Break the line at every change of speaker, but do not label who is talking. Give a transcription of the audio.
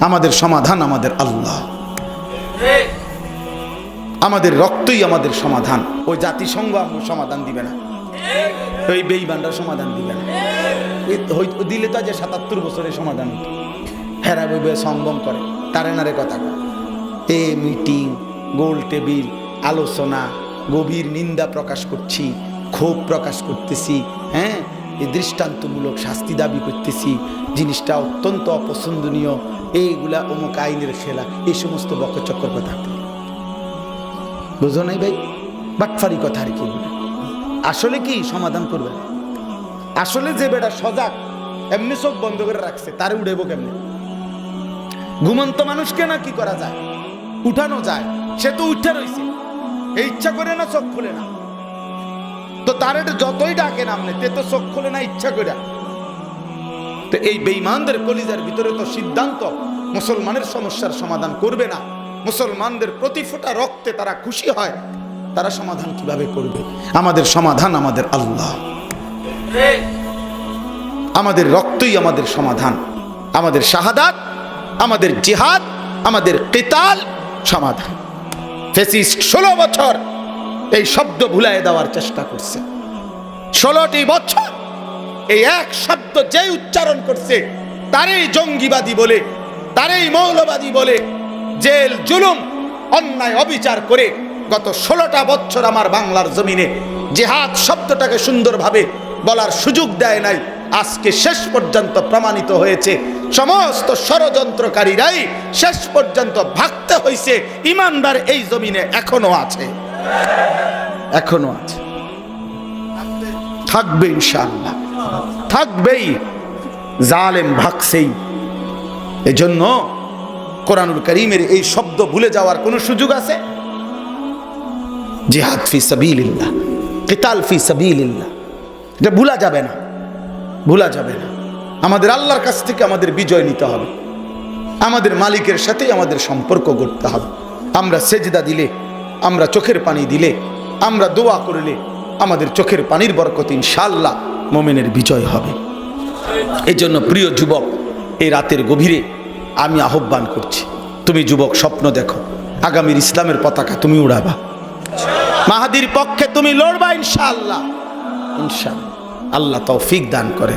আমাদের সমাধান আমাদের আল্লাহ। আমাদের রক্তই আমাদের সমাধান। ওই জাতিসংঘ সমাধান দিবে না। ওই বেইমানরা সমাধান দিবে না। দিলে তো যে সাতাত্তর বছরের সমাধান হেরা বইবে সম্ভব করে। তারে নারে কথা। এ মিটিং, গোল টেবিল, আলোচনা, গভীর নিন্দা প্রকাশ করছি, ক্ষোভ প্রকাশ করতেছি হ্যাঁ? এই দৃষ্টান্তমূলক শাস্তি দাবি করতেছি। জিনিসটা অত্যন্ত অপছন্দনীয়। এইগুলা অমুক আইনের খেলা। এই সমস্ত বকচক্কর কথা বুঝো নাই ভাই? বাটফারি কথা আর কি আসলে কি সমাধান করবে? আসলে যে বেটা সজাগ, এমনি চোখ বন্ধ করে রাখছে, তারে উড়েবো কেমনে? ঘুমন্ত মানুষকে না কি করা যায়? উঠানো যায়। সে তো উঠে রয়েছে এই ইচ্ছা করে না চোখ খুলে না। তো তার এটা যতই ডাকে নামনে তে তো চোখ খুলে না ইচ্ছা করে তো এই বেঈমানদের কলিজার ভিতরে তো সিদ্ধান্ত, মুসলমানের সমস্যার সমাধান করবে না। মুসলমানদের প্রতি ফোটা রক্তে তারা খুশি হয়, তারা সমাধান কীভাবে করবে? আমাদের সমাধান আমাদের আল্লাহ। আমাদের রক্তই আমাদের সমাধান। আমাদের শাহাদাত, আমাদের জিহাদ, আমাদের কেতাল সমাধান। ফেসিস্ট ষোলো বছর এই শব্দ ভুলাই দেওয়ার চেষ্টা করছে। ষোলোটি বছর এই এক শব্দ যে উচ্চারণ করছে, তারই জঙ্গিবাদী বলে, তারই মৌলবাদী বলে জেল, জুলুম, অন্যায়, অবিচার করে গত ষোলোটা বছর আমার বাংলার জমিনে জেহাদ শব্দটাকে সুন্দরভাবে বলার সুযোগ দেয় নাই। আজকে শেষ পর্যন্ত প্রমাণিত হয়েছে, সমস্ত ষড়যন্ত্রকারীরাই শেষ পর্যন্ত ভাগতে হয়েছে ইমানদার এই জমিনে এখনও আছে। এখনও আছে। থাকবে ইনশাআল্লাহ। থাকবেই। জালেম ভাগছেই। এজন্য কোরআনুল করিমের এই শব্দ ভুলে যাওয়ার কোনো সুযোগ আছে? জিহাদ ফি সাবিলিল্লাহ, কিতাল ফি সাবিলিল্লাহ। এটা ভুলা যাবে না। ভুলা যাবে না। আমাদের আল্লাহর কাছ থেকে আমাদের বিজয় নিতে হবে। আমাদের মালিকের সাথেই আমাদের সম্পর্ক গড়তে হবে। আমরা সেজদা দিলে আমরা চোখের পানি দিলে, আমরা দোয়া করলে আমাদের চোখের পানির বরকত ইনশাল্লাহ মোমেনের বিজয় হবে। এই জন্য প্রিয় যুবক, এই রাতের গভীরে আমি আহ্বান করছি, তুমি যুবক স্বপ্ন দেখো, আগামীর ইসলামের পতাকা তুমি উড়াবা। মাহাদির পক্ষে তুমি লড়বা ইনশাল্লাহ ইনশাআল্লাহ, আল্লাহ তৌফিক দান করে।